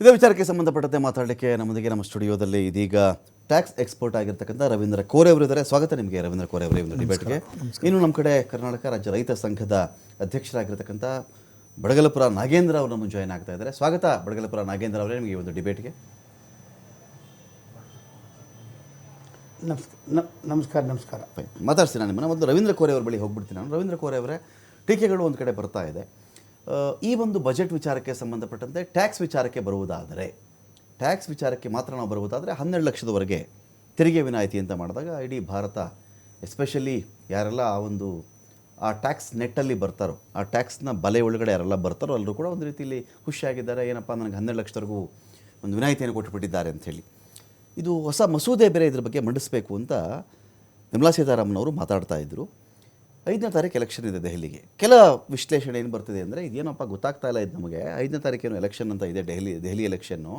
ಇದೇ ವಿಚಾರಕ್ಕೆ ಸಂಬಂಧಪಟ್ಟಂತೆ ಮಾತಾಡಲಿಕ್ಕೆ ನಮ್ಮೊಂದಿಗೆ ನಮ್ಮ ಸ್ಟುಡಿಯೋದಲ್ಲಿ ಇದೀಗ ಟ್ಯಾಕ್ಸ್ ಎಕ್ಸ್ಪರ್ಟ್ ಆಗಿರ್ತಕ್ಕಂಥ ರವೀಂದ್ರ ಕೋರೆ ಅವರು ಇದ್ದಾರೆ. ಸ್ವಾಗತ ನಿಮಗೆ ರವೀಂದ್ರ ಕೋರೆ ಅವರೇ ಒಂದು ಡಿಬೇಟ್ಗೆ ಇನ್ನು ನಮ್ಮ ಕಡೆ ಕರ್ನಾಟಕ ರಾಜ್ಯ ರೈತ ಸಂಘದ ಅಧ್ಯಕ್ಷರಾಗಿರ್ತಕ್ಕಂಥ ಬಡಗಲಪುರ ನಾಗೇಂದ್ರ ಅವರು ನಮ್ಮ ಜಾಯ್ನ್ ಆಗ್ತಾ ಇದ್ದಾರೆ. ಸ್ವಾಗತ ಬಡಗಲಪುರ ನಾಗೇಂದ್ರ ಅವರೇ ನಿಮಗೆ ಈ ಒಂದು ಡಿಬೇಟ್ಗೆ ನಮಸ್ ನಮಸ್ಕಾರ ನಮಸ್ಕಾರ. ಮಾತಾಡ್ತೀನಿ ನಾನು ನಿಮ್ಮನ್ನ. ಒಂದು ರವೀಂದ್ರ ಕೋರೆ ಅವ್ರ ಬಳಿ ಹೋಗ್ಬಿಡ್ತೀನಿ ನಾನು. ರವೀಂದ್ರ ಕೋರೆ ಅವರೇ ಟೀಕೆಗಳು ಒಂದು ಕಡೆ ಬರ್ತಾ ಇದೆ. ಈ ಒಂದು ಬಜೆಟ್ ವಿಚಾರಕ್ಕೆ ಸಂಬಂಧಪಟ್ಟಂತೆ ಟ್ಯಾಕ್ಸ್ ವಿಚಾರಕ್ಕೆ ಬರುವುದಾದರೆ, ಟ್ಯಾಕ್ಸ್ ವಿಚಾರಕ್ಕೆ ಮಾತ್ರ ನಾವು ಬರುವುದಾದರೆ ಹನ್ನೆರಡು ಲಕ್ಷದವರೆಗೆ ತೆರಿಗೆ ವಿನಾಯಿತಿ ಅಂತ ಮಾಡಿದಾಗ ಇಡೀ ಭಾರತ, ಎಸ್ಪೆಷಲಿ ಯಾರೆಲ್ಲ ಆ ಒಂದು, ಆ ಟ್ಯಾಕ್ಸ್ ನೆಟ್ಟಲ್ಲಿ ಬರ್ತಾರೋ, ಆ ಟ್ಯಾಕ್ಸ್ನ ಬಲೆ ಒಳಗಡೆ ಯಾರೆಲ್ಲ ಬರ್ತಾರೋ ಎಲ್ಲರೂ ಕೂಡ ಒಂದು ರೀತಿಯಲ್ಲಿ ಖುಷಿಯಾಗಿದ್ದಾರೆ. ಏನಪ್ಪ ನನಗೆ ಹನ್ನೆರಡು ಲಕ್ಷದವರೆಗೂ ಒಂದು ವಿನಾಯಿತಿಯನ್ನು ಕೊಟ್ಟುಬಿಟ್ಟಿದ್ದಾರೆ ಅಂಥೇಳಿ ಇದು ಹೊಸ ಮಸೂದೆ ಬೇರೆ ಇದ್ರ ಬಗ್ಗೆ ಮಂಡಿಸಬೇಕು ಅಂತ ನಿರ್ಮಲಾ ಸೀತಾರಾಮನ್ ಅವರು ಮಾತಾಡ್ತಾ ಇದ್ದರು ಐದನೇ ತಾರೀಕು ಎಲೆಕ್ಷನ್ ಇದೆ ದೆಹಲಿಗೆ. ಕೆಲ ವಿಶ್ಲೇಷಣೆ ಏನು ಬರ್ತಿದೆ ಅಂದರೆ ಇದೇನಪ್ಪ ಗೊತ್ತಾಗ್ತಾ ಇಲ್ಲ ಇದು ನಮಗೆ. ಐದನೇ ತಾರೀಕೇನು ಎಲೆಕ್ಷನ್ ಅಂತ ಇದೆ ದೆಹಲಿ ದೆಹಲಿ ಎಲೆಕ್ಷನ್ನು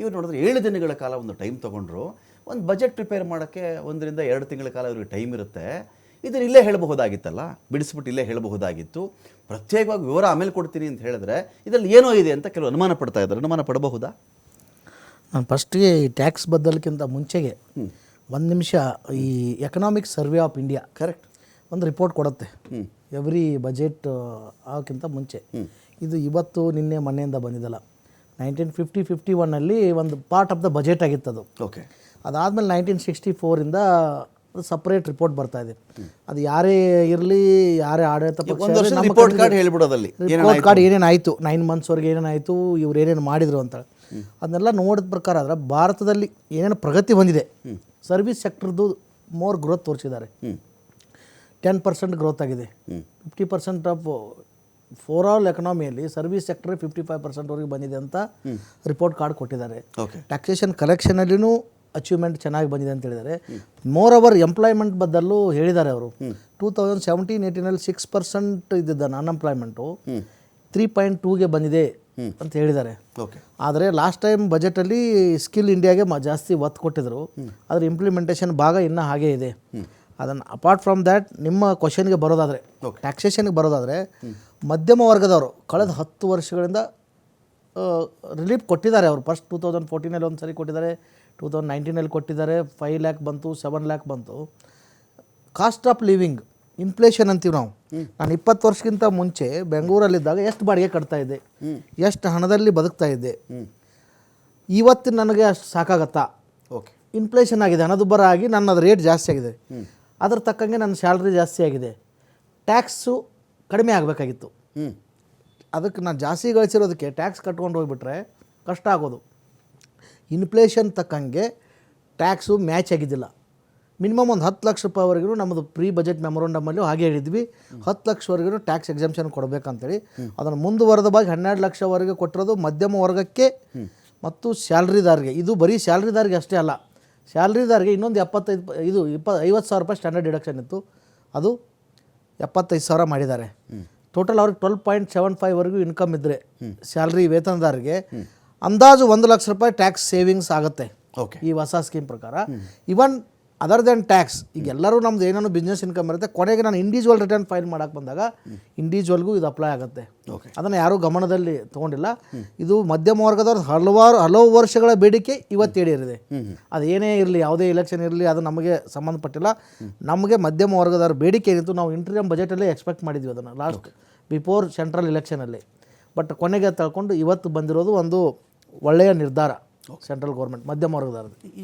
ಇವ್ರು ನೋಡಿದ್ರೆ ಏಳು ದಿನಗಳ ಕಾಲ ಒಂದು ಟೈಮ್ ತೊಗೊಂಡ್ರು. ಒಂದು ಬಜೆಟ್ ಪ್ರಿಪೇರ್ ಮಾಡೋಕ್ಕೆ ಒಂದರಿಂದ ಎರಡು ತಿಂಗಳ ಕಾಲ ಇವ್ರಿಗೆ ಟೈಮ್ ಇರುತ್ತೆ. ಇದನ್ನು ಇಲ್ಲೇ ಹೇಳಬಹುದಾಗಿತ್ತಲ್ಲ? ಬಿಡಿಸ್ಬಿಟ್ಟು ಇಲ್ಲೇ ಹೇಳಬಹುದಾಗಿತ್ತು. ಪ್ರತ್ಯೇಕವಾಗಿ ವಿವರ ಆಮೇಲೆ ಕೊಡ್ತೀನಿ ಅಂತ ಹೇಳಿದ್ರೆ ಇದರಲ್ಲಿ ಏನೋ ಇದೆ ಅಂತ ಕೆಲವು ಅನುಮಾನ ಪಡ್ತಾ ಇದ್ದಾರೆ. ಅನುಮಾನ ಪಡಬಹುದಾ? ನಾನು ಫಸ್ಟಿಗೆ ಈ ಟ್ಯಾಕ್ಸ್ ಬದಲಕ್ಕಿಂತ ಮುಂಚೆಗೆ ಒಂದು ನಿಮಿಷ ಈ economic survey of India correct ಒಂದು ರಿಪೋರ್ಟ್ ಕೊಡುತ್ತೆ. ಎವ್ರಿ ಬಜೆಟ್ ಆಗೋಕ್ಕಿಂತ ಮುಂಚೆ. ಇದು ಇವತ್ತು ನಿನ್ನೆ ಮೊನ್ನೆಯಿಂದ ಬಂದಿದ್ದಲ್ಲ ನೈನ್ಟೀನ್ ಫಿಫ್ಟಿ ಫಿಫ್ಟಿ ಒನ್ನಲ್ಲಿ ಒಂದು ಪಾರ್ಟ್ ಆಫ್ ದ ಬಜೆಟ್ ಆಗಿತ್ತು ಅದು. ಓಕೆ ಅದಾದಮೇಲೆ ನೈನ್ಟೀನ್ ಸಿಕ್ಸ್ಟಿ ಫೋರಿಂದ ಸಪ್ರೇಟ್ ರಿಪೋರ್ಟ್ ಬರ್ತಾ ಇದೆ. ಅದು ಯಾರೇ ಇರಲಿ ಯಾರೇ ಆಡಳಿತ ಪಕ್ಷ ರಿಪೋರ್ಟ್ ಕಾರ್ಡ್ ಹೇಳಿಬಿಡೋದಲ್ಲಿ ರಿಪೋರ್ಟ್ ಕಾರ್ಡ್ ಏನೇನು ಆಯಿತು? ನೈನ್ ಮಂತ್ಸ್ವರೆಗೆ ಏನೇನು ಆಯಿತು? ಇವ್ರು ಏನೇನು ಮಾಡಿದರು ಅಂತ ಅದನ್ನೆಲ್ಲ ನೋಡಿದ ಪ್ರಕಾರ ಆದರೆ ಭಾರತದಲ್ಲಿ ಏನೇನು ಪ್ರಗತಿ ಹೊಂದಿದೆ. ಸರ್ವಿಸ್ ಸೆಕ್ಟರ್ದು ಮೋರ್ ಗ್ರೋತ್ ತೋರಿಸಿದ್ದಾರೆ. ಟೆನ್ ಪರ್ಸೆಂಟ್ ಗ್ರೋತ್ ಆಗಿದೆ. Fifty percent of four all ಎಕನಾಮಿಯಲ್ಲಿ service sector fifty five ಪರ್ಸೆಂಟ್ವರೆಗೆ ಬಂದಿದೆ ಅಂತ ರಿಪೋರ್ಟ್ ಕಾರ್ಡ್ ಕೊಟ್ಟಿದ್ದಾರೆ. ಟ್ಯಾಕ್ಸೇಷನ್ ಕಲೆಕ್ಷನಲ್ಲಿನೂ ಅಚೀವ್ಮೆಂಟ್ ಚೆನ್ನಾಗಿ ಬಂದಿದೆ ಅಂತ ಹೇಳಿದ್ದಾರೆ. ಮೋರ್ ಓವರ್ ಎಂಪ್ಲಾಯ್ಮೆಂಟ್ ಬದಲು ಹೇಳಿದ್ದಾರೆ ಅವರು. ಟೂ ತೌಸಂಡ್ ಸೆವೆಂಟೀನ್ ಏಯ್ಟೀನಲ್ಲಿ ಸಿಕ್ಸ್ ಪರ್ಸೆಂಟ್ ಇದ್ದಿದ್ದ ಅನ್ಎಂಪ್ಲಾಯ್ಮೆಂಟು ತ್ರೀ ಪಾಯಿಂಟ್ ಟೂಗೆ ಬಂದಿದೆ ಅಂತ ಹೇಳಿದ್ದಾರೆ. ಓಕೆ ಆದರೆ ಲಾಸ್ಟ್ ಟೈಮ್ ಬಜೆಟಲ್ಲಿ ಸ್ಕಿಲ್ ಇಂಡಿಯಾಗೆ ಜಾಸ್ತಿ ಒತ್ತು ಕೊಟ್ಟಿದ್ರು. ಆದರೆ ಇಂಪ್ಲಿಮೆಂಟೇಷನ್ ಭಾಗ ಇನ್ನೂ ಹಾಗೇ ಇದೆ. ಅದನ್ನು ಅಪಾರ್ಟ್ ಫ್ರಮ್ ದ್ಯಾಟ್ ನಿಮ್ಮ ಕ್ವಶನ್ಗೆ ಬರೋದಾದರೆ ಟ್ಯಾಕ್ಸೇಷನ್ಗೆ ಬರೋದಾದರೆ ಮಧ್ಯಮ ವರ್ಗದವರು ಕಳೆದ ಹತ್ತು ವರ್ಷಗಳಿಂದ ರಿಲೀಫ್ ಕೊಟ್ಟಿದ್ದಾರೆ ಅವರು. ಫಸ್ಟ್ ಟೂ ತೌಸಂಡ್ ಫೋರ್ಟೀನಲ್ಲಿ ಒಂದು ಸರಿ ಕೊಟ್ಟಿದ್ದಾರೆ ಟೂ ತೌಸಂಡ್ ನೈನ್ಟೀನಲ್ಲಿ ಕೊಟ್ಟಿದ್ದಾರೆ ಫೈವ್ ಲ್ಯಾಕ್ ಬಂತು ಸೆವೆನ್ ಲ್ಯಾಕ್ ಬಂತು. ಕಾಸ್ಟ್ ಆಫ್ ಲಿವಿಂಗ್ ಇನ್ಫ್ಲೇಷನ್ ಅಂತೀವಿ ನಾವು. ನಾನು ಇಪ್ಪತ್ತು ವರ್ಷಕ್ಕಿಂತ ಮುಂಚೆ ಬೆಂಗಳೂರಲ್ಲಿದ್ದಾಗ ಎಷ್ಟು ಬಾಡಿಗೆ ಕಟ್ತಾ ಇದ್ದೆ? ಎಷ್ಟು ಹಣದಲ್ಲಿ ಬದುಕ್ತಾ ಇದ್ದೆ? ಇವತ್ತು ನನಗೆ ಅಷ್ಟು ಸಾಕಾಗತ್ತಾ? ಓಕೆ ಇನ್ಫ್ಲೇಷನ್ ಆಗಿದೆ. ಹಣದುಬ್ಬರ ಆಗಿ ನನ್ನದು ರೇಟ್ ಜಾಸ್ತಿ ಆಗಿದೆ. ಅದ್ರ ತಕ್ಕಂಗೆ ನನ್ನ ಸ್ಯಾಲ್ರಿ ಜಾಸ್ತಿ ಆಗಿದೆ. ಟ್ಯಾಕ್ಸು ಕಡಿಮೆ ಆಗಬೇಕಾಗಿತ್ತು. ಹ್ಞೂ ಅದಕ್ಕೆ ನಾನು ಜಾಸ್ತಿ ಗಳಿಸಿರೋದಕ್ಕೆ ಟ್ಯಾಕ್ಸ್ ಕಟ್ಕೊಂಡು ಹೋಗ್ಬಿಟ್ರೆ ಕಷ್ಟ ಆಗೋದು. ಇನ್ಫ್ಲೇಷನ್ ತಕ್ಕಂಗೆ ಟ್ಯಾಕ್ಸು ಮ್ಯಾಚ್ ಆಗಿದ್ದಿಲ್ಲ. ಮಿನಿಮಮ್ ಒಂದು ಹತ್ತು ಲಕ್ಷ ರೂಪಾಯಿವರೆಗೂ ನಮ್ಮದು ಪ್ರೀ ಬಜೆಟ್ ಮೆಮೊರಂಡಮಲ್ಲಿ ಹಾಗೆ ಹೇಳಿದ್ವಿ. ಹತ್ತು ಲಕ್ಷವರೆಗೂ ಟ್ಯಾಕ್ಸ್ ಎಕ್ಸಾಮ್ಷನ್ ಕೊಡಬೇಕಂತೇಳಿ. ಅದನ್ನು ಮುಂದುವರೆದ ಬಾಗಿ ಹನ್ನೆರಡು ಲಕ್ಷವರೆಗೆ ಕೊಟ್ಟಿರೋದು ಮಧ್ಯಮ ವರ್ಗಕ್ಕೆ ಮತ್ತು ಸ್ಯಾಲ್ರಿದಾರಿಗೆ. ಇದು ಬರೀ ಸ್ಯಾಲ್ರಿದಾರಿಗೆ ಅಷ್ಟೇ ಅಲ್ಲ. ಸ್ಯಾಲ್ರಿದಾರ್ಗೆ ಇನ್ನೊಂದು ಎಪ್ಪತ್ತೈದು ಇದು ಇಪ್ಪ ಐವತ್ತು ಸಾವಿರ ರೂಪಾಯಿ ಸ್ಟ್ಯಾಂಡರ್ಡ್ ಡಿಡಕ್ಷನ್ ಇತ್ತು. ಅದು ಎಪ್ಪತ್ತೈದು ಸಾವಿರ ಮಾಡಿದ್ದಾರೆ. ಟೋಟಲ್ ಅವ್ರಿಗೆ ಟ್ವೆಲ್ ಪಾಯಿಂಟ್ ಸೆವೆನ್ ಫೈವ್ವರೆಗೂ ಇನ್ಕಮ್ ಇದ್ದರೆ ಸ್ಯಾಲ್ರಿ ವೇತನದಾರರಿಗೆ ಅಂದಾಜು ಒಂದು ಲಕ್ಷ ರೂಪಾಯಿ ಟ್ಯಾಕ್ಸ್ ಸೇವಿಂಗ್ಸ್ ಆಗುತ್ತೆ. ಓಕೆ ಈ ಹೊಸ ಸ್ಕೀಮ್ ಪ್ರಕಾರ. ಇವನ್ ಅದರ್ ದೆನ್ ಟ್ಯಾಕ್ಸ್ ಈಗ ಎಲ್ಲರೂ ನಮ್ದು ಏನೇನು ಬಿಸ್ನೆಸ್ ಇನ್ಕಮ್ ಇರುತ್ತೆ ಕೊನೆಗೆ ನಾನು ಇಂಡಿವಿಜುವಲ್ ರಿಟರ್ನ್ ಫೈಲ್ ಮಾಡಕ್ಕೆ ಬಂದಾಗ ಇಂಡಿವಿಜುವಲ್ಗೂ ಇದು ಅಪ್ಲೈ ಆಗುತ್ತೆ. ಓಕೆ ಅದನ್ನು ಯಾರೂ ಗಮನದಲ್ಲಿ ತೊಗೊಂಡಿಲ್ಲ. ಇದು ಮಧ್ಯಮ ವರ್ಗದವ್ರ ಹಲವಾರು ಹಲವು ವರ್ಷಗಳ ಬೇಡಿಕೆ ಇವತ್ತು ಹೇಳಿರಿದೆ ಅದು ಏನೇ ಇರಲಿ ಯಾವುದೇ ಎಲೆಕ್ಷನ್ ಇರಲಿ ಅದು ನಮಗೆ ಸಂಬಂಧಪಟ್ಟಿಲ್ಲ. ನಮಗೆ ಮಧ್ಯಮ ವರ್ಗದವ್ರ ಬೇಡಿಕೆ ಏನಿತ್ತು ನಾವು ಇಂಟರ್ಯಮ್ ಬಜೆಟಲ್ಲೇ ಎಕ್ಸ್ಪೆಕ್ಟ್ ಮಾಡಿದ್ವಿ ಅದನ್ನು ಲಾಸ್ಟ್ ಬಿಫೋರ್ ಸೆಂಟ್ರಲ್ ಎಲೆಕ್ಷನಲ್ಲಿ ಬಟ್ ಕೊನೆಗೆ ತಳ್ಕೊಂಡು ಇವತ್ತು ಬಂದಿರೋದು ಒಂದು ಒಳ್ಳೆಯ ನಿರ್ಧಾರ ಸೆಂಟ್ರಲ್ ಗೌರ್ಮೆಂಟ್ ಮಧ್ಯಮ ವರ್ಗದವ್ರದ್ದು.